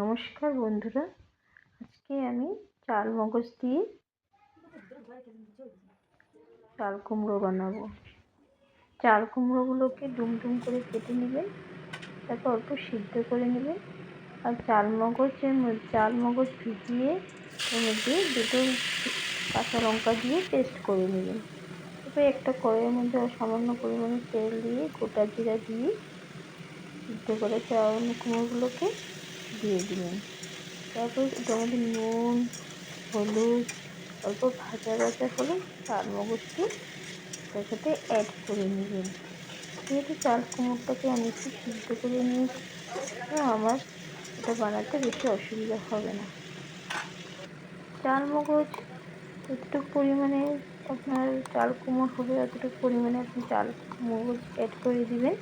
নমস্কার বন্ধুরা। আজকে আমি চাল মগজ দিয়ে চাল কুমড়ো বানাবো। চাল কুমড়োগুলোকে ডুম ডুম করে কেটে নেবেন তারপর অল্প সিদ্ধ করে নেবেন আর চাল মগজের চাল মগজ ভিজিয়ে এর মধ্যে দুটো কাঁচা লঙ্কা দিয়ে পেস্ট করে নেবেন তারপরে একটা কড়াইয়ের মধ্যে সামান্য পরিমাণে তেল দিয়ে গোটা জিরা দিয়ে সিদ্ধ করে চাল কুমড়োগুলোকে দিয়ে দিলেন তারপর মধ্যে নুন, হলুদ, অল্প ভাজা ভাজা হলে চাল মগজটি সাথে অ্যাড করে নেবেন। যেহেতু চাল কুমড়োটাকে আমি একটু সিদ্ধ করে নিয়েছি আমার এটা বানাতে বেশি অসুবিধা হবে না। চাল মগজ যতটুকু পরিমাণে আপনার চাল কুমড়ো হবে অতটুকু পরিমাণে আপনি চাল মগজ অ্যাড করে দিবেন।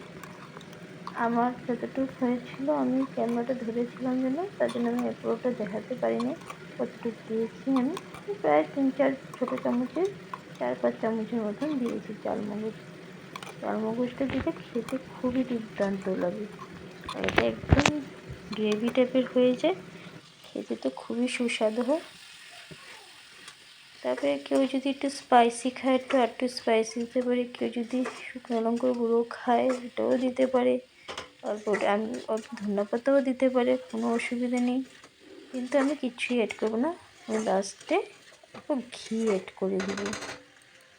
আমার যতটুকু হয়েছিল, আমি ক্যামেরাটা ধরেছিলাম যেন, তার জন্য আমি পুরোটা দেখাতে পারিনি। কতটুকু দিয়েছি আমি, প্রায় তিন চার ছোটো চামচের, চার পাঁচ চামচের মতন দিয়েছি চালমগজ। চালমগজটা দিলে খেতে খুবই দুর্দান্ত লাগে। এটা একদম গ্রেভি টাইপের হয়ে যায়, খেতে তো খুবই সুস্বাদু হয়। তারপরে কেউ যদি একটু স্পাইসি খায়, একটু আর একটু স্পাইসি দিতে পারে। কেউ যদি শুকনো লঙ্কার গুঁড়ো খায় ওটাও দিতে পারে। অল্প আমি অল্প ধনিয়া পাতাও দিতে পারে, কোনো অসুবিধা নেই। কিন্তু আমি কিচ্ছুই অ্যাড করব না। আমি লাস্টে একটু ঘি অ্যাড করে দেবো।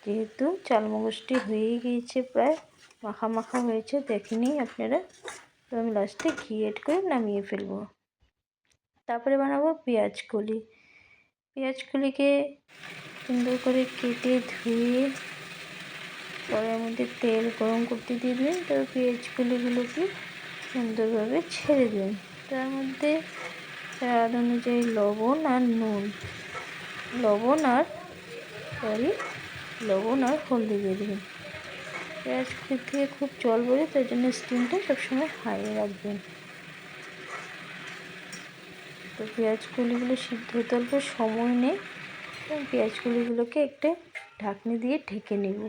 যেহেতু চালমগজটি হয়েই গিয়েছে, প্রায় মাখা মাখা হয়েছে, দেখেনি আপনারা? তো আমি লাস্টে ঘি অ্যাড করে নামিয়ে ফেলব। তারপরে বানাবো পেঁয়াজ কলি। পেঁয়াজ কলিকে সুন্দর করে কেটে ধুয়ে কড়াইয়ের মধ্যে তেল গরম করতে দিয়ে দিন তারপর পেঁয়াজ কলিগুলোকে সুন্দরভাবে ছেড়ে দিন। তার মধ্যে স্বাদ অনুযায়ী লবণ আর নুন। লবণ আর, সরি, লবণ আর হলদি দিয়ে দেবেন। পেঁয়াজ থেকে খুব জল বলে তার জন্য স্টিমটা সবসময় হাইয়ে রাখবেন। তো পেঁয়াজ কলিগুলো সিদ্ধ হতে অল্প সময় নেই এবং পেঁয়াজ কলিগুলোকে একটা ঢাকনি দিয়ে ঢেকে নেব।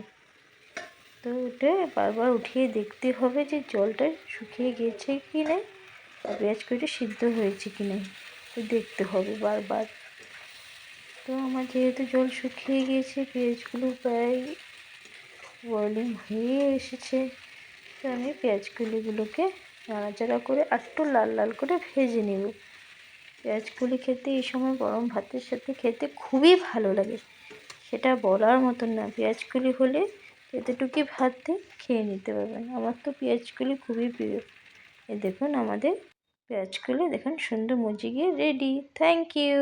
তো ওটা বারবার উঠিয়ে দেখতে হবে যে জলটা শুকিয়ে গেছে কি না আর পেঁয়াজ কলিটা সিদ্ধ হয়েছে কি না, তো দেখতে হবে বারবার। তো আমার যেহেতু জল শুকিয়ে গিয়েছে পেঁয়াজগুলো প্রায় বয়লিং হয়ে এসেছে, তো আমি পেঁয়াজ কলিগুলোকে নাড়াচাড়া করে একটু লাল লাল করে ভেজে নেব। পেঁয়াজগুলি খেতে এই সময় গরম ভাতের সাথে খেতে খুবই ভালো লাগে। সেটা বলার মতন না, পেঁয়াজগুলি হলে এতটুকু ভাত দিয়ে খেয়ে নিতে পারবেন। আমার তো পেঁয়াজগুলি খুবই প্রিয়। এ দেখুন আমাদের পেঁয়াজগুলি, দেখুন সুন্দর মুজে গিয়ে রেডি থ্যাংক ইউ